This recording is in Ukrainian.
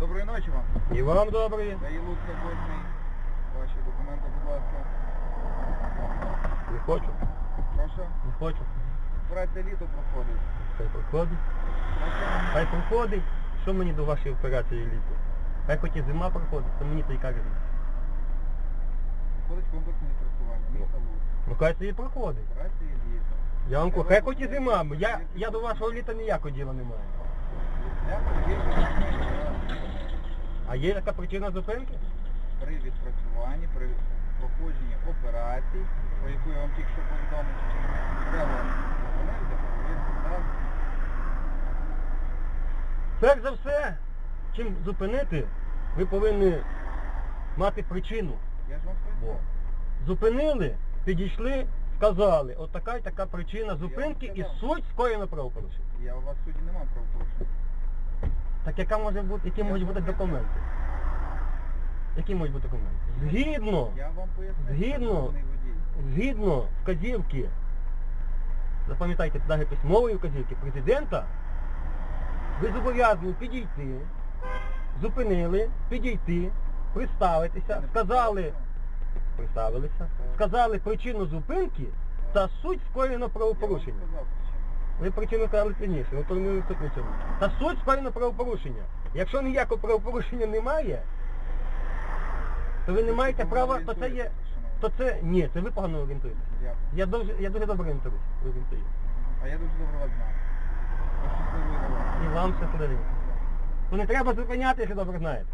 ночі вам. І вам доброї. Дає Луцька 8. Ваші документи, будь ласка. Не хочу. Прошу. Не хочу. Операція літо проходить. Хай проходить. Прошу. Хай проходить. Що мені до вашої операції літо? Хай хоч і зима проходить, то мені то яка різниця. Проходить комплексне відпрацювання. Луцьк. Ну хай собі проходить. Операція літо. Я вам кажу, хай хоч і зима, я, я до вашого літа ніякого діла не маю. Я. А є яка причина зупинки? При відпрацюванні, при проходженні операцій, про яку я вам тільки що повідомив, треба перевірити. Перш за все, чим зупинити, ви повинні мати причину. Я ж вам Во. Зупинили, підійшли, сказали, от така і така причина зупинки і сказав. суть скоєно правопорушення. Я у вас в суді нема правопорушення. Так яка може бути, які Я можуть бути документи? Які можуть бути документи? Згідно, Я вам поясню. Згідно. шановний водій. згідно вказівки, запам'ятайте, навіть письмової вказівки президента, ви зобов'язані підійти, зупинили, підійти, представитися, сказали, представилися, сказали причину зупинки та суть скоєно Я правопорушення. вам сказав причину. Ви причину сказали пізніше, ви тому тут. Та суть скоєно правопорушення. Якщо ніякого правопорушення немає, то ви не маєте права, то це є. То це ні, це ви погано орієнтуєте. Я дуже, я дуже добре орієнтуюсь. орієнтую. А я дуже добре вас знаю. І вам щасливо. То не треба зупинятися, якщо добре знаєте.